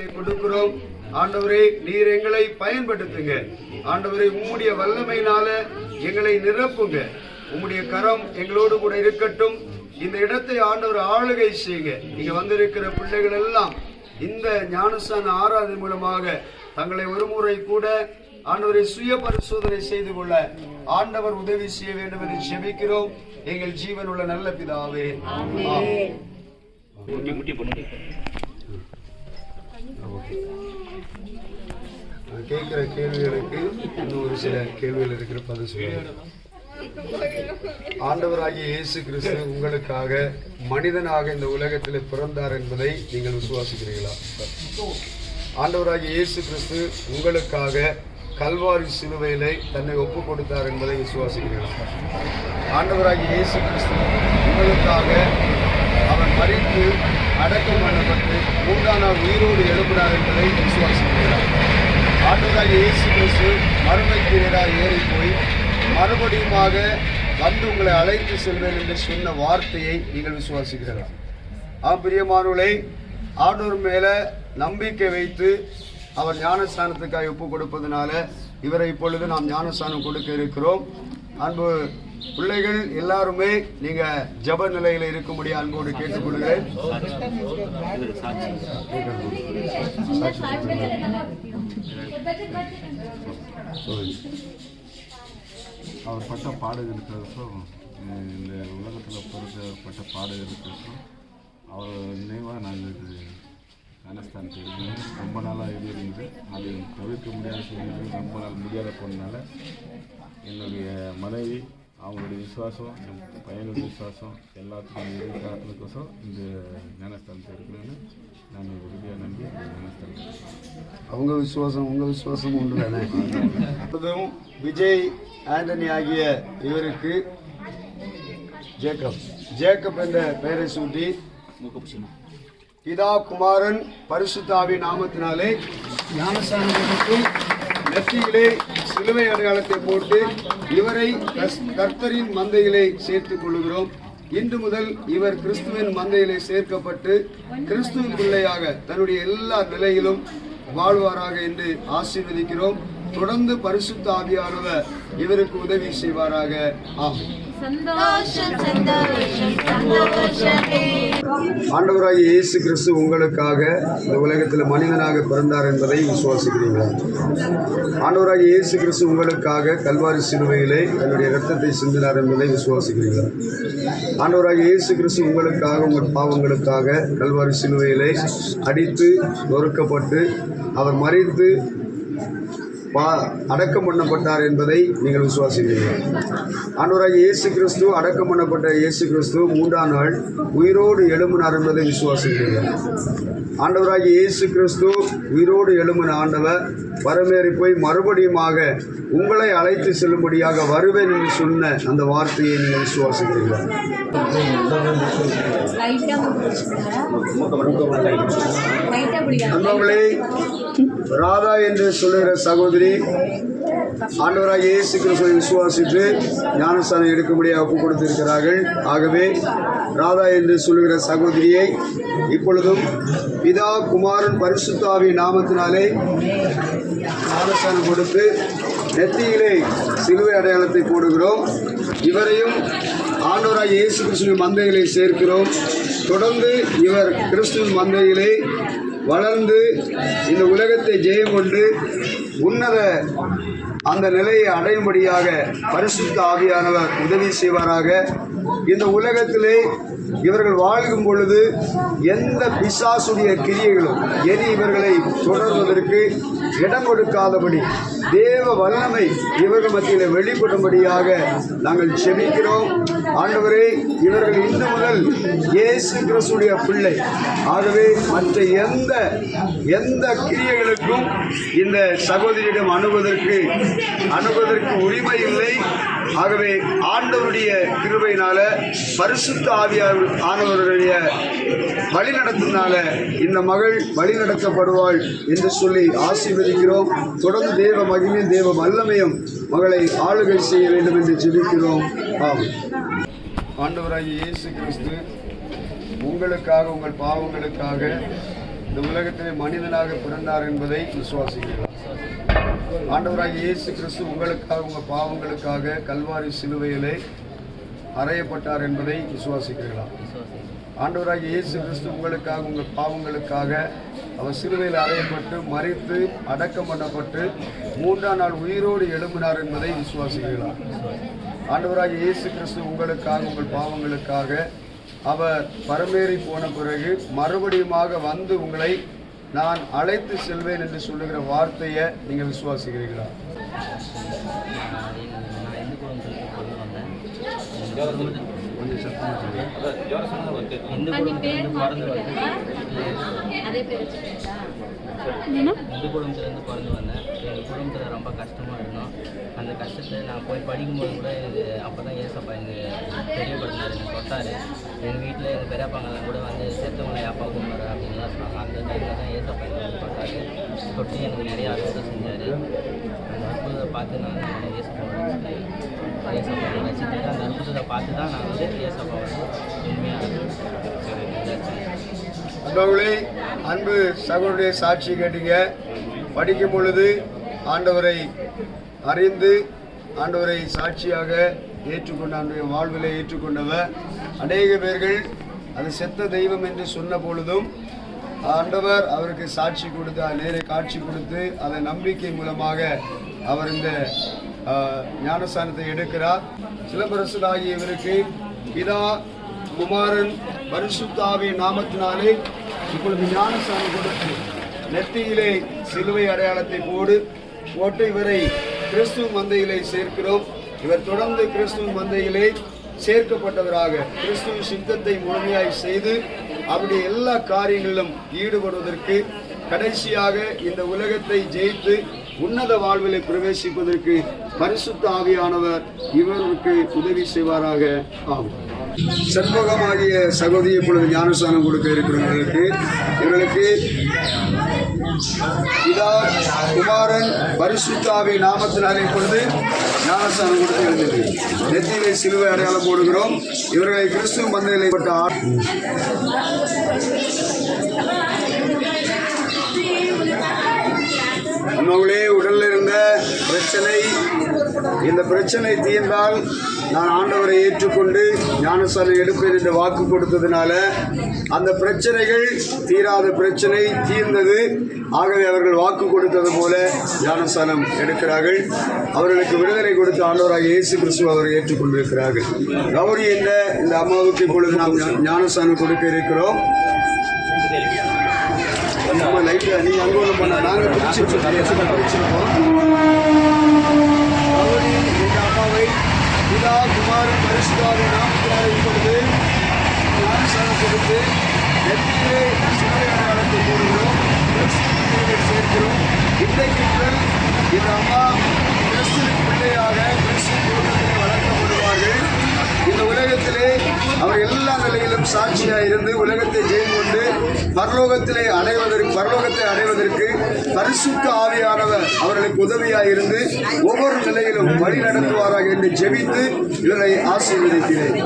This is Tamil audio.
கொடுக்கிறோம். ஆண்டவரே நீர் எங்களை பயன்படுத்துங்க. ஆண்டவரே உம்முடைய வல்லமையினால எங்களை நிரப்புங்க. உம்முடைய கரம் எங்களோடு கூட இருக்கட்டும். இந்த இடத்தை ஆண்டவர் ஆளுகை செய்யுங்க. இங்க வந்திருக்கிற பிள்ளைகள் எல்லாம் இந்த ஞானஸ்தான ஆராதனை மூலமாக தங்களை ஒரு முறை கூட ஆண்டவரை சுய பரிசோதனை செய்து கொள்ள ஆண்டவர் உதவி செய்ய வேண்டும் என்று ஜெபிக்கிறோம். எங்கள் ஜீவன் உள்ள நல்ல பிதாவே. ஆமென். நான் கேட்குற கேள்விகளுக்கு இன்னும் ஒரு சில கேள்விகள் இருக்கிற பதில் சொல்லுங்கள். ஆண்டவராகிய இயேசு கிறிஸ்து உங்களுக்காக மனிதனாக இந்த உலகத்தில் பிறந்தார் என்பதை நீங்கள் விசுவாசிக்கிறீர்களா? ஆண்டவராகிய இயேசு கிறிஸ்து உங்களுக்காக கல்வாரி சிலுவையிலே தன்னை ஒப்பு கொடுத்தார் என்பதை விசுவாசிக்கிறீர்களா? ஆண்டவராகிய இயேசு கிறிஸ்து உங்களுக்காக அவர் மறித்து அடக்கம் பண்ணப்பட்டு மூன்றாம் நாள் உயிரோடு எழுப்பினார் என்பதை விசுவாசிக்கிறார் ஆண்டுதான் இயேசு கிறிஸ்து மறுமைக்கு நேராக ஏறி போய் மறுபடியுமாக வந்து உங்களை அழைத்து செல்வேன் என்று சொன்ன வார்த்தையை நீங்கள் விசுவாசிக்கிறீர்களா? ஆ பிரியமானவர்களை ஆடூர் மேலே நம்பிக்கை வைத்து அவர் ஞானஸ்தானத்துக்காக ஒப்பு கொடுப்பதனால இவரை இப்பொழுது நாம் ஞானஸ்தானம் கொடுக்க இருக்கிறோம். அன்பு பிள்ளைகள் எல்லாருமே நீங்க ஜப நிலையில இருக்கும்படி அன்போடு கேட்டுக்கொள்கிறேன். அவர் பட்ட பாடுகளுக்கோசம் இந்த உலகத்தில் பொறுத்தப்பட்ட பாடுகளுக்கோசம் அவர் நினைவாக நாங்கள் இது ஞானஸ்தானத்தை இருக்கோம் ரொம்ப நாளாக இருந்தது அது தவிர்க்க முடியாத சூழ்நிலை ரொம்ப நாள் முடியாத போனதுனால என்னுடைய மனைவி அவங்களுடைய விசுவாசம் என் பையனுடைய விசுவாசம் எல்லாத்துக்கும் இருக்கிறதுக்கோசம் இந்த ஞானஸ்தானத்தை இருக்கணும்னு நான் உறுதியாக நம்பி இந்த இருக்கேன். அவங்க விசுவாசம் உங்க விசுவாசம் ஒன்று தானே இப்பொழுதும் விஜய் ஆண்டனி ஆகிய இவருக்கு ஜேக்கப் ஜேக்கப் என்ற பெயரை சூட்டி பிதா குமாரன் பரிசுத்தாவி நாமத்தினாலே ஞானஸ்தானம் நெற்றியிலே சிலுவை அடையாளத்தை போட்டு இவரை கர்த்தரின் மந்தையிலே சேர்த்துக் கொள்கிறோம் இன்று முதல் இவர் கிறிஸ்துவின் மந்தையிலே சேர்க்கப்பட்டு கிறிஸ்துவின் பிள்ளையாக தன்னுடைய எல்லா நிலையிலும் வாழ்வாராக என்று ஆசீர்வதிக்கிறோம். தொடர்ந்து பரிசுத்த ஆவியானவர் இவருக்கு உதவி செய்வாராக. ஆகும் ஆண்டவராகிய இயேசு கிறிஸ்து உங்களுக்காக இந்த உலகத்தில் மனிதனாக பிறந்தார் என்பதை விசுவாசிக்கிறீங்களா ஆண்டவராகிய இயேசு கிறிஸ்து உங்களுக்காக கல்வாரி சிலுவையிலே தன்னுடைய ரத்தத்தை சிந்தினார் என்பதை விசுவாசிக்கிறீங்களா ஆண்டவராகிய இயேசு கிறிஸ்து உங்களுக்காக உங்கள் பாவங்களுக்காக கல்வாரி சிலுவையிலே அடித்து நொறுக்கப்பட்டு அவர் மறைத்து பா அடக்கம் பண்ணப்பட்டார் என்பதை நீங்கள் விசுவாசிக்கிறீர்கள். ஆண்டவராகிய இயேசு கிறிஸ்து அடக்கம் பண்ணப்பட்ட இயேசு கிறிஸ்து மூன்றாம் நாள் உயிரோடு எழும்பினார் என்பதை விசுவாசிக்கிறீர்கள். ஆண்டவராகிய இயேசு கிறிஸ்து உயிரோடு எழும்பின ஆண்டவர் வரமேறி போய் மறுபடியுமாக உங்களை அழைத்து செல்லும்படியாக வருவேன் என்று சொன்ன அந்த வார்த்தையை நீங்கள் விசுவாசிக்கிறீர்கள்? நண்பர்களே ராதா என்று சொல்லுகிற சகோதரி ஆண்டவராக இயேசு கிறிஸ்துவை விசுவாசித்து ஞானஸ்தானம் எடுக்கும்படியாக ஒப்பு கொடுத்திருக்கிறார்கள். ஆகவே ராதா என்று சொல்லுகிற சகோதரியை இப்பொழுதும் பிதா குமாரன் பரிசுத்தாவி நாமத்தினாலே ஞானஸ்தானம் கொடுத்து நெத்தியிலே சிலுவை அடையாளத்தை போடுகிறோம். இவரையும் ஆண்டவராக இயேசு கிறிஸ்துவின் மந்தைகளை சேர்க்கிறோம். தொடர்ந்து இவர் கிறிஸ்துவின் மந்தையிலே வளர்ந்து இந்த உலகத்தை ஜெயம் கொண்டு உன்னத அந்த நிலையை அடையும்படியாக பரிசுத்த ஆவியானவர் உதவி செய்வாராக. இந்த உலகத்திலே இவர்கள் வாழ்கும் பொழுது எந்த பிசாசுடைய கிரியைகளும் எரி இவர்களை தொடர்வதற்கு இடம் கொடுக்காதபடி தேவ வல்லமை இவர்கள் மத்தியில் வெளிப்படும்படியாக நாங்கள் செபிக்கிறோம். ஆண்டவரே இவர்கள் இன்று முதல் இயேசு கிறிஸ்துடைய பிள்ளை. ஆகவே மற்ற எந்த எந்த கிரியைகளுக்கும் இந்த சகோதரியிடம் அணுவதற்கு அணுவதற்கு உரிமை இல்லை. ஆகவே ஆண்டவருடைய கிருபையினால பரிசுத்த ஆவியார் ஆனவருடைய வழிநடத்தினால இந்த மகள் வழிநடத்தப்படுவாள் என்று சொல்லி ஆசீர்வதிக்கிறோம். தொடர்ந்து தேவ மகிமையும் தேவ வல்லமையும் மகளை ஆளுகை செய்ய வேண்டும் என்று ஜெபிக்கிறோம். ஆமாம் ஆண்டவராகிய இயேசு கிறிஸ்து உங்களுக்காக உங்கள் பாவங்களுக்காக இந்த உலகத்திலே மனிதனாக பிறந்தார் என்பதை விசுவாசிக்கிறோம். ஆண்டவராகிய இயேசு கிறிஸ்து உங்களுக்காக உங்கள் பாவங்களுக்காக கல்வாரி சிலுவையிலே அறையப்பட்டார் என்பதை விசுவாசிக்கிறீர்களா? ஆண்டவராகிய இயேசு கிறிஸ்து உங்களுக்காக உங்கள் பாவங்களுக்காக அவர் சிலுவையில் அறையப்பட்டு மறித்து அடக்கம் பண்ணப்பட்டு மூன்றாம் நாள் உயிரோடு எழும்பினார் என்பதை விசுவாசிக்கிறீர்களா? ஆண்டவராகிய இயேசு கிறிஸ்து உங்களுக்காக உங்கள் பாவங்களுக்காக அவர் பரமேறி போன பிறகு மறுபடியுமாக வந்து உங்களை நான் அழைத்து செல்வேன் என்று சொல்லுகிற வார்த்தையை நீங்கள் விசுவாசிக்கிறீர்களா? கொஞ்சம் இந்து குடும்பத்திலேருந்து பிறந்து வந்தேன். எங்கள் குடும்பத்தில் ரொம்ப கஷ்டமாக இருந்தோம். அந்த கஷ்டத்தை நான் போய் படிக்கும்போது கூட எனக்கு அப்போ தான் ஏசப்பா எனக்கு தெரியப்படுத்தினார் எனக்கு தொட்டார் எங்கள் வீட்டில் எங்கள் பெரியப்பாங்கெல்லாம் கூட வந்து செத்தவங்களை அப்பா கும்பிட்ற அப்படின்லாம் சொன்னாங்க. அந்த டைமில் தான் ஏசப்பா எனக்கு வந்து தொட்டார் தொட்டு எனக்கு நிறைய அற்புதம் செஞ்சார். அந்த அற்புதத்தை பார்த்து நான் ஏசப்பா ஏசப்பா ரசித்தார் அந்த அற்புதத்தை பார்த்து தான் நான் வந்து ஏசப்பா வந்து உண்மையாக அன்பர்களே அன்பு சகோதரிய சாட்சி கேட்டீங்க. படிக்கும் பொழுது ஆண்டவரை அறிந்து ஆண்டவரை சாட்சியாக ஏற்றுக்கொண்ட அவருடைய வாழ்வில் ஏற்றுக்கொண்டவர் அநேக பேர்கள் அது செத்த தெய்வம் என்று சொன்ன பொழுதும் ஆண்டவர் அவருக்கு சாட்சி கொடுத்து நேரே காட்சி கொடுத்து அதை நம்பிக்கை மூலமாக அவர் இந்த ஞானஸ்தானத்தை எடுக்கிறார். சிலம்பரசனாகிய இவருக்கு பிதா குமாரன் பரிசுத்தாவின் நாமத்தினாலே இப்பொழுது ஞானசாமி கொடுத்து நெத்தியிலே சிலுவை அடையாளத்தை போடு. போட்டு இவரை கிறிஸ்துவ மந்தையிலே சேர்க்கிறோம். இவர் தொடர்ந்து கிறிஸ்துவ மந்தையிலே சேர்க்கப்பட்டவராக கிறிஸ்துவ சித்தத்தை முழுமையாய் செய்து அவருடைய எல்லா காரியங்களிலும் ஈடுபடுவதற்கு கடைசியாக இந்த உலகத்தை ஜெயித்து உன்னத வாழ்விலை பிரவேசிப்பதற்கு பரிசுத்த ஆவியானவர் இவருக்கு உதவி செய்வாராக. ஆகும் செண்பகமாகிய சகோதரி இப்பொழுது ஞானஸ்தானம் கொடுக்க இருக்கிறவர்களுக்கு இவர்களுக்கு இதா குமாரன் பரிசுத்தாவி நாமத்தினாலே கொண்டு ஞானஸ்தானம் கொடுத்து இருந்தது நெத்தியிலே சிலுவை அடையாளம் போடுகிறோம். இவர்களை கிறிஸ்துவ மந்தையிலே பட்ட ஆ- உடல்நிலை பிரச்சனை இந்த பிரச்சனை தீர்ந்தால் நான் ஆண்டவரை ஏற்றுக்கொண்டு ஞானசாலை எடுப்பேன் என்று வாக்கு கொடுத்ததுனால அந்த பிரச்சனைகள் தீராத பிரச்சனை தீர்ந்தது. ஆகவே அவர்கள் வாக்கு கொடுத்தது போல ஞானஸ்தானம் எடுக்கிறார்கள். அவர்களுக்கு விடுதலை கொடுத்து ஆண்டவராக இயேசு கிறிஸ்துவ அவர்கள் ஏற்றுக்கொண்டிருக்கிறார்கள். கௌரி என்ற இந்த அம்மாவுக்கு இப்பொழுது நாம் ஞா- ஞானஸ்தானம் கொடுக்க இருக்கிறோம். நம்ம லைட்டில் நீங்கள் அங்கே ஒன்று பண்ண நாங்க பிடிச்சிருக்கோம் பிடிச்சிருக்கோம் கௌரி என்ற அம்மாவை பிதா குமாரன் பரிசுத்தாவை நாமத்தினாலே இப்பொழுது ஞானஸ்தானம் கொடுத்து நெத்தியிலே சிலுவை அடையாளத்தை போடுகிறோம் கிறிஸ்துவினை சேர்க்கிறோம் இன்றைக்கு முதல் இந்த அம்மா கிறிஸ்துவின் பிள்ளையாக கிறிஸ்து குடும்பத்திலே வளர்க்கப்படுவார்கள் இந்த உலகத்திலே அவர் எல்லா நிலையிலும் சாட்சியாக இருந்து உலகத்தை ஜெயம் கொண்டு பரலோகத்திலே அடைவதற்கு பரலோகத்தை அடைவதற்கு பரிசுத்த ஆவியானவர் அவர்களுக்கு உதவியாக இருந்து ஒவ்வொரு நிலையிலும் வழி நடத்துவாராக என்று ஜெபித்து இவரை ஆசீர்வதிக்கிறேன்.